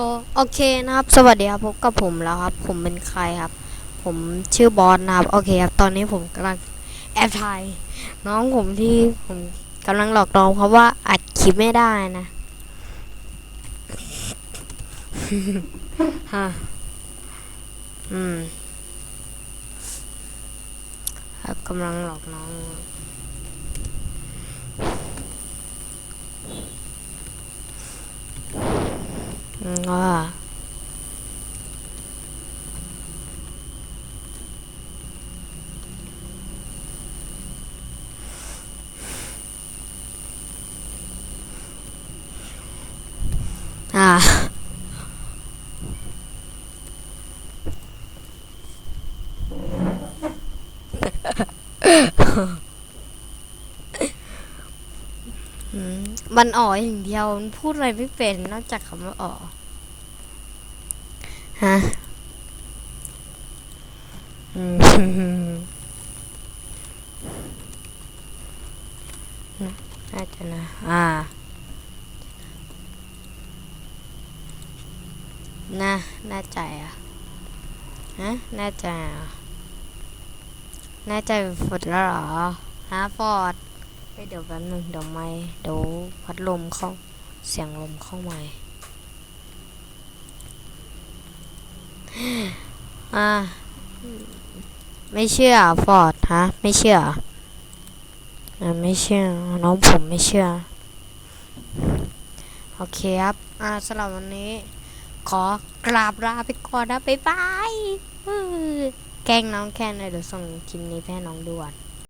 โอโอเคนะครับ สวัสดีครับพบกับผมแล้วครับ ผมเป็นใครครับ ผมชื่อบอสนะครับ โอเคครับ ตอนนี้ผมกำลังแอบถ่ายน้องผมที่ผมกำลังหลอกน้องเพราะว่าอัดคลิปไม่ได้นะฮะอืมครับกำลังหลอกน้อง อืมว่าอ่า อื มันอ๋ออย่างเดียวมันพูดอะไรไม่เป็นนอกจากคำว่าอ๋อฮะอืมนะน่าจะนะ อ่า น่า น่าใจอะ ฮะ น่าใจอะ น่าใจฟอดแล้วหรอ ฮะฟอด เฮ้ยเดี๋ยวแป๊บนึงเดี๋ยวไม่เดี๋ยวพัดลมเข้าเสียงลมเข้าม่อ่าไม่เชื่อฟอร์ดฮะไม่เชื่ออ่าไม่เชื่อน้องผมไม่เชื่อ โอเคครับ อ่าสำหรับวันนี้ ขอกราบลาไปก่อนนะ บ๊ายบายแกล้งน้องแค่ไหนอยเดี๋ยวส่งคลิปนี้ให้น้องดูก่อน